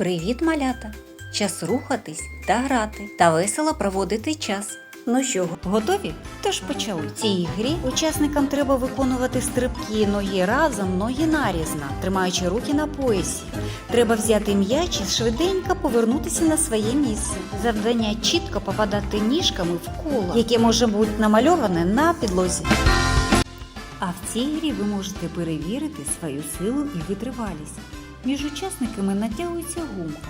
Привіт, малята! Час рухатись та грати та весело проводити час. Ну що, готові? Тож почали. В цій грі учасникам треба виконувати стрибки ноги разом, ноги нарізно, тримаючи руки на поясі. Треба взяти м'яч і швиденько повернутися на своє місце. Завдання чітко попадати ніжками в коло, яке може бути намальоване на підлозі. А в цій грі ви можете перевірити свою силу і витривалість. Між учасниками натягується гумка.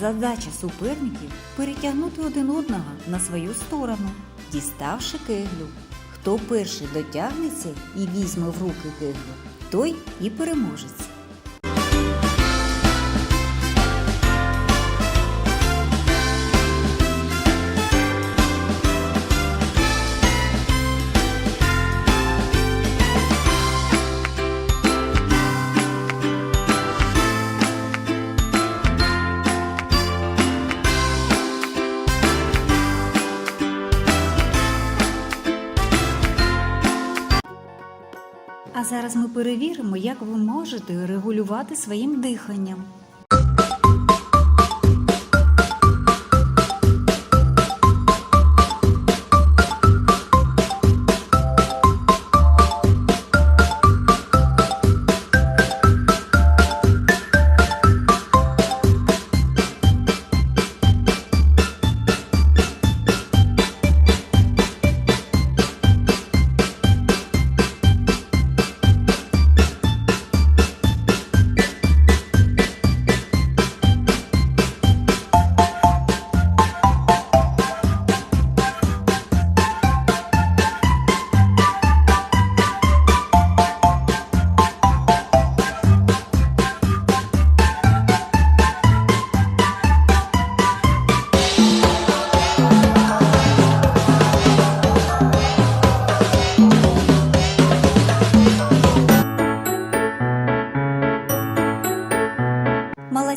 Задача суперників перетягнути один одного на свою сторону, діставши кеглю. Хто перший дотягнеться і візьме в руки кеглю, той і переможець. А зараз ми перевіримо, як ви можете регулювати своїм диханням.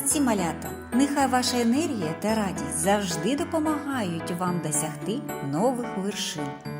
Молодці малята! Нехай ваша енергія та радість завжди допомагають вам досягти нових вершин.